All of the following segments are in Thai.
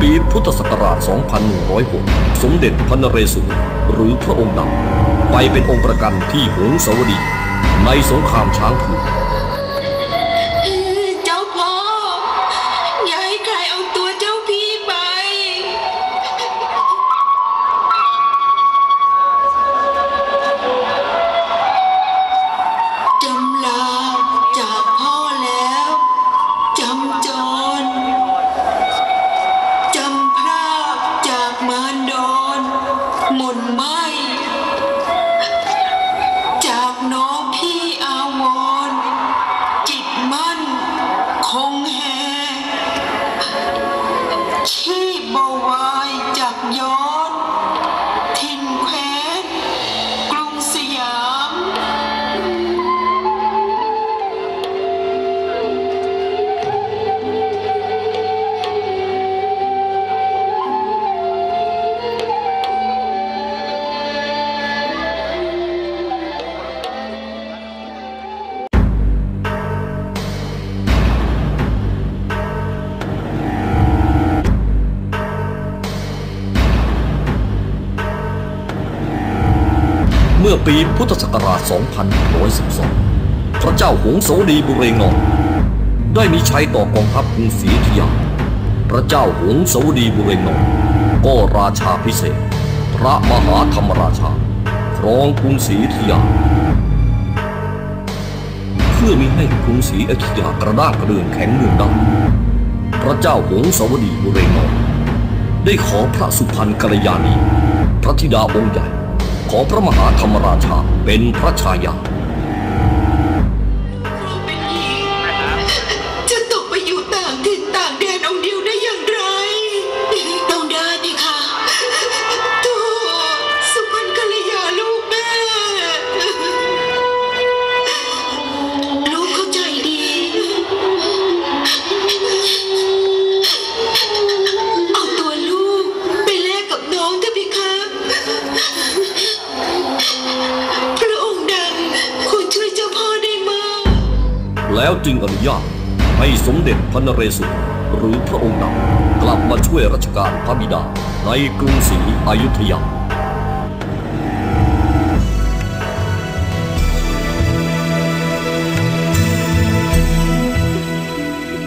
ปีพุทธศักราช 2106 สมเด็จพระนเรศวรหรือพระองค์ดำไปเป็นองค์ประกันที่หงสาวดี ในสงครามช้างผือก ปีพุทธศักราช2112 พระเจ้าหงสดีบุเรงนองได้มีชัยต่อกองทัพกรุงศรีอยุธยา พระเจ้าหงสดีบุเรงนองก็ราชาพิเศษ พระมหาธรรมราชา ครองกรุงศรีอยุธยา เพื่อมิให้กรุงศรีอยุธยากระด้างกระเดื่อนแข็งเมืองได้พระเจ้าหงสาวดีบุเรงนองได้ขอพระสุพรรณกัลยาณี พระธิดาองค์ใหญ่ ขอพระมหาธรรมราชาเป็นพระชายา จึงอนุญาตให้สมเด็จพระนเรศวรหรือพระองค์ดำกลับมาช่วยราชการพระบิดาในกรุงศรีอยุธยา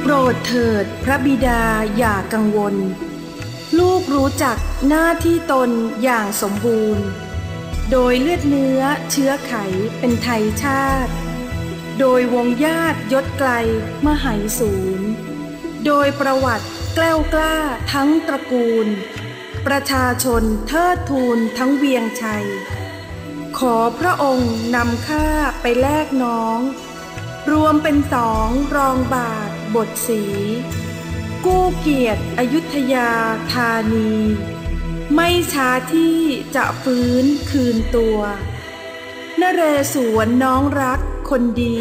โปรดเถิดพระบิดาอย่ากังวล ลูกรู้จักหน้าที่ตนอย่างสมบูรณ์ โดยเลือดเนื้อเชื้อไขเป็นไทยชาติ โดยวงญาติยศไกลมหายศูนย์โดยประวัติแกล้วกล้าทั้งตระกูล ประชาชนเทิดทูนทั้งเวียงชัย ขอพระองค์นำข้าไปแลกน้อง รวมเป็นสองรองบาทบทสี กู้เกียรติอยุธยาธานี ไม่ช้าที่จะฟื้นคืนตัวนเรศวรน้องรัก คนดี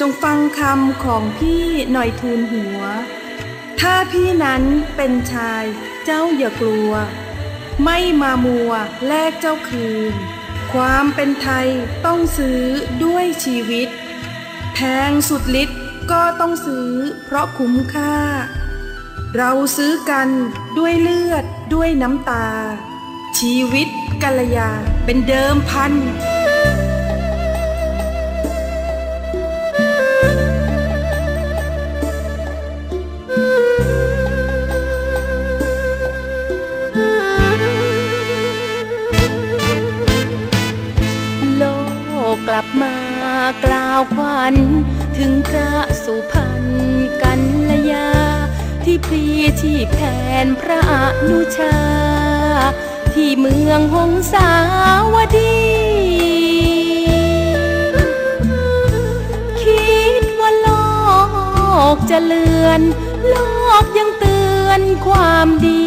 จงฟังคำของพี่หน่อยทูลหัว ถ้าพี่นั้นเป็นชายเจ้าอย่ากลัว ไม่มามัวแลกเจ้าคืน ความเป็นไทยต้องซื้อด้วยชีวิต แพงสุดฤทธิ์ก็ต้องซื้อเพราะคุ้มค่า เราซื้อกันด้วยเลือดด้วยน้ำตา ชีวิตกัลยาเป็นเดิมพันากล่าวขวัญถึงพระสุพรรณกันลยา ที่พรีที่แผนพระอนุชา ที่เมืองหงสาวดีคิดว่าโลกจะเลือน โลกยังเตือนความดี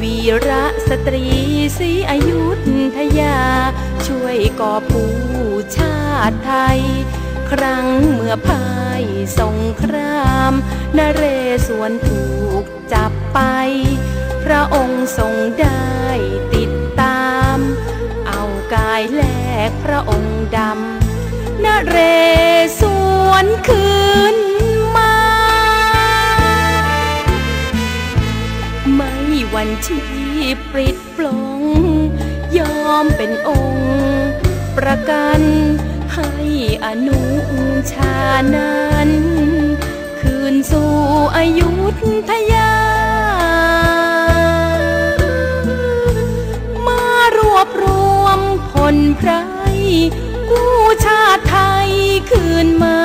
วีระสตรีศรีอายุธยา ช่วยก่อผู้ชาติไทย ครั้งเมื่อพายสงครามนเรศวรถูกจับไป พระองค์ทรงได้ติดตาม เอากายแลกพระองค์ดำนเรศวรคืนมา ไม่วันชีพปริดปลง ยอมเป็นองค์ประกัน ให้อนุชานั้น คืนสู่อายุทยา มารวบรวมผลไพรกู้ชาติไทยคืนมา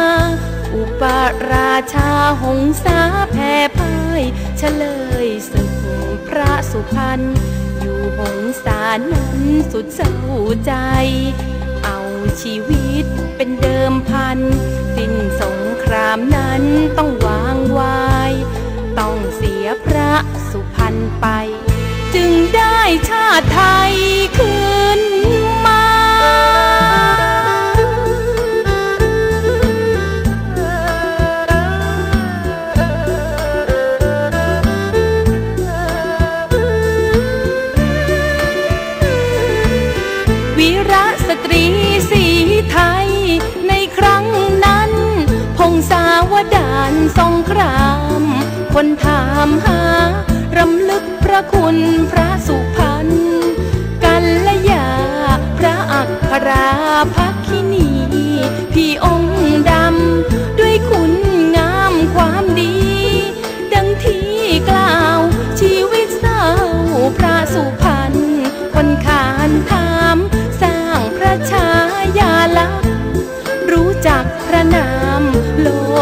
อุปราชาหงสาแผ่พ่ายเฉลยศึกพระสุพรรณอยู่หงสานั้นสุดเศร้าใจ ชีวิตเป็นเดิมพัน สิ้นสงครามนั้นต้องวางวาย ต้องเสียพระสุพรรณไป จึงได้ชาติไทยคืนมาวีรสตรี สีไทย ในครั้งนั้น พงศาวดารสงคราม คนถามหารำลึกพระคุณพระสุพรรณกันละยา พระอัคราภักคินีพี่อง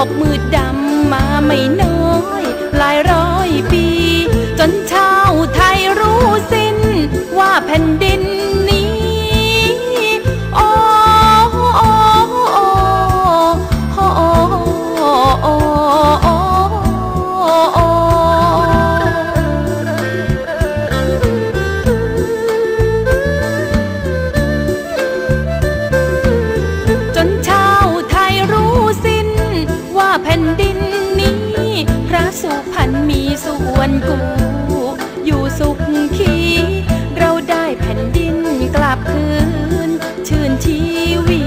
กมืดดำมาไม่น แผ่นดินนี้ พระสุพรรณมีส่วนกู อยู่สุขขี เราได้แผ่นดินกลับคืน ชื่นชีวี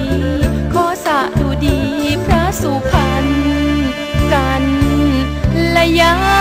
ขอสะดูดีพระสุพรรณกันละยา